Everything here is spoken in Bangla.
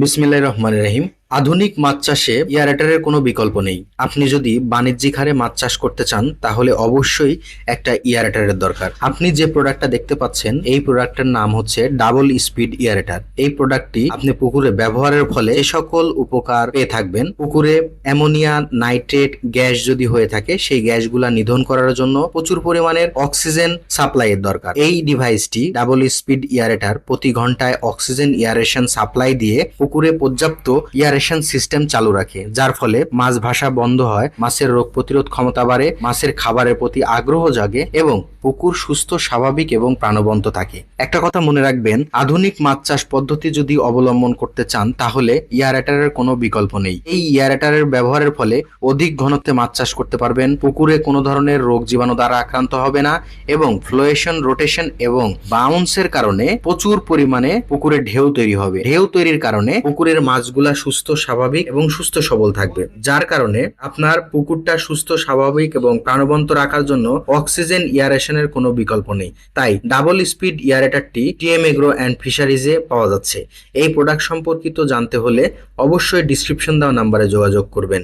বিসমিল্লাহ রহমান রহিম। আধুনিক মাছ চাষে ইয়ারেটারের কোনো বিকল্প নেই। আপনি যদি বাণিজ্যিক হারে মাছ চাষ করতে চান, তাহলে অবশ্যই একটা ইয়ারেটারের দরকার। আপনি যে প্রোডাক্টটা দেখতে পাচ্ছেন, এই প্রোডাক্টের নাম হচ্ছে ডাবল স্পিড ইয়ারেটার। এই প্রোডাক্টটি আপনি পুকুরে ব্যবহারের ফলে যে সকল উপকার পেয়ে থাকবেন। পুকুরে অ্যামোনিয়া, নাইট্রেট গ্যাস যদি হয়ে থাকে, সেই গ্যাসগুলা নিধন করার জন্য প্রচুর পরিমাণের অক্সিজেন সাপ্লাইয়ের দরকার। এই ডিভাইসটি ডাবল স্পিড ইয়ারেটার প্রতি ঘন্টায় অক্সিজেন ইয়ারেশন সাপ্লাই দিয়ে পুকুরে পর্যাপ্ত ইয়ারেশন সিস্টেম চালু রাখে, যার ফলে মাছ ভাষা বন্ধ হয়, মাছের রোগ প্রতিরোধ ক্ষমতা বাড়ে, মাছের খাবারের প্রতি আগ্রহ জাগে এবং পুকুর সুস্থ, স্বাভাবিক এবং প্রাণবন্ত থাকে। একটা কথা মনে রাখবেন, আধুনিক মাছ চাষ পদ্ধতি যদি অবলম্বন করতে চান, তাহলে ইয়ারেটারের কোনো বিকল্প নেই। এই ইয়ারেটারের ব্যবহারের ফলে অধিক ঘনত্বে মাছ চাষ করতে পারবেন। পুকুরে কোনো ধরনের রোগ জীবাণু দ্বারা আক্রান্ত হবে না এবং ফ্লোয়েশন, রোটেশন এবং বাউন্সের কারণে প্রচুর পরিমাণে পুকুরে ঢেউ তৈরি হবে। ঢেউ তৈরির কারণে পুকুরের মাছগুলা সুস্থ, স্বাভাবিক এবং সুস্থ সবল থাকবে। যার কারণে আপনার পুকুরটা সুস্থ, স্বাভাবিক এবং প্রাণবন্ত রাখার জন্য অক্সিজেন, ইয়ারেশনের কোনো বিকল্প নেই। তাই ডাবল স্পিড ইয়ারেটারটি টিএম এগ্রো অ্যান্ড ফিশারিজে পাওয়া যাচ্ছে। এই প্রোডাক্ট সম্পর্কিত জানতে হলে অবশ্যই ডিসক্রিপশন দেওয়া নাম্বারে যোগাযোগ করবেন।